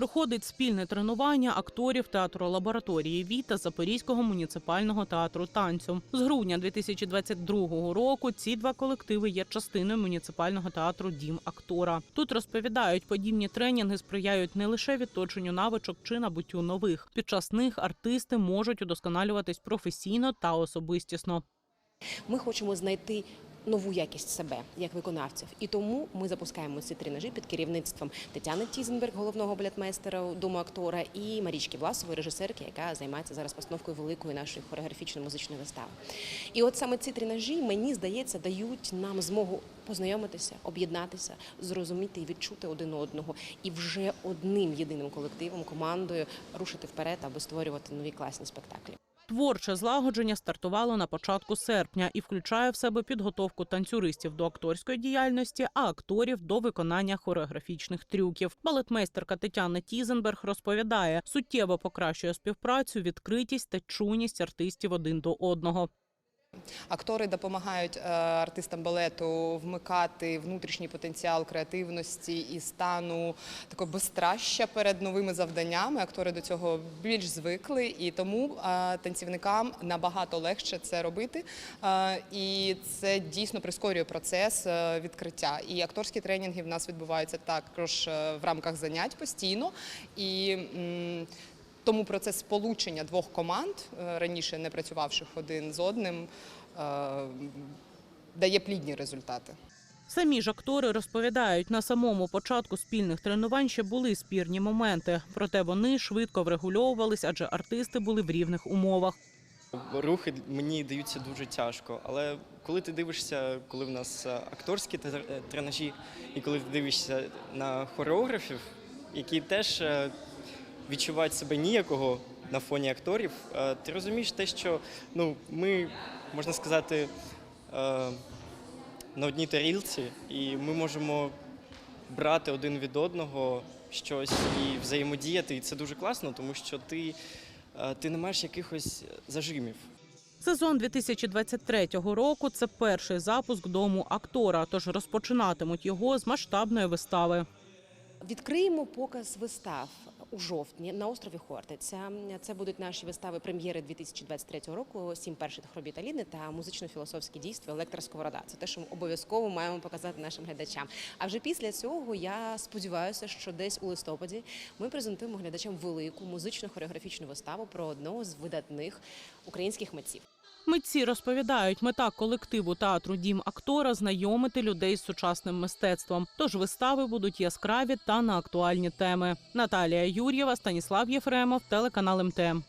проходить спільне тренування акторів театру лабораторії Віта Запорізького муніципального театру танцю. З грудня 2022 року ці два колективи є частиною муніципального театру Дім актора. Тут розповідають, подібні тренінги сприяють не лише відточенню навичок чи набуттю нових. Під час них артисти можуть удосконалюватись професійно та особистісно. Ми хочемо знайти нову якість себе як виконавців, і тому ми запускаємо ці тренажі під керівництвом Тетяни Тізенберг, головного балетмейстера дому актора, і Марічки Власової, режисерки, яка займається зараз постановкою великої нашої хореографічно-музичної вистави. І от саме ці тренажі, мені здається, дають нам змогу познайомитися, об'єднатися, зрозуміти і відчути один одного, і вже одним єдиним колективом, командою рушити вперед, аби створювати нові класні спектаклі. Творче злагодження стартувало на початку серпня і включає в себе підготовку танцюристів до акторської діяльності, а акторів до виконання хореографічних трюків. Балетмейстерка Тетяна Тізенберг розповідає, суттєво покращує співпрацю, відкритість та чуйність артистів один до одного. Актори допомагають е, артистам балету вмикати внутрішній потенціал креативності і стану такого безстраща перед новими завданнями. Актори до цього більш звикли, і тому е, танцівникам набагато легше це робити. Е, І це дійсно прискорює процес відкриття. І акторські тренінги в нас відбуваються також в рамках занять постійно. І тому процес сполучення двох команд, е, раніше не працювавших один з одним, е, дає плідні результати. Самі ж актори розповідають, на самому початку спільних тренувань ще були спірні моменти, проте вони швидко врегульовувались, адже артисти були в рівних умовах. Рухи мені даються дуже тяжко, але коли ти дивишся, коли в нас е, акторські тренажі, і коли ти дивишся на хореографів, які теж відчувають себе ніякого на фоні акторів, е, ти розумієш те, що ну, ми, можна сказати, е, на одній тарілці, і ми можемо брати один від одного щось і взаємодіяти. І це дуже класно, тому що ти, е, ти не маєш якихось зажимів. Сезон 2023 року це перший запуск дому актора, тож розпочинатимуть його з масштабної вистави. Відкриємо показ вистав у жовтні на острові Хортиця. Це будуть наші вистави прем'єри 2023 року. Сім перших робіт Аліни та музично-філософське дійство Електра Сковорода. Це те, що ми обов'язково маємо показати нашим глядачам. А вже після цього я сподіваюся, що десь у листопаді ми презентуємо глядачам велику музично-хореографічну виставу про одного з видатних українських митців. Митці розповідають, мета колективу театру Дім актора знайомити людей з сучасним мистецтвом. Тож вистави будуть яскраві та на актуальні теми. Наталія Юр'єва, Станіслав Єфремов, телеканал МТМ.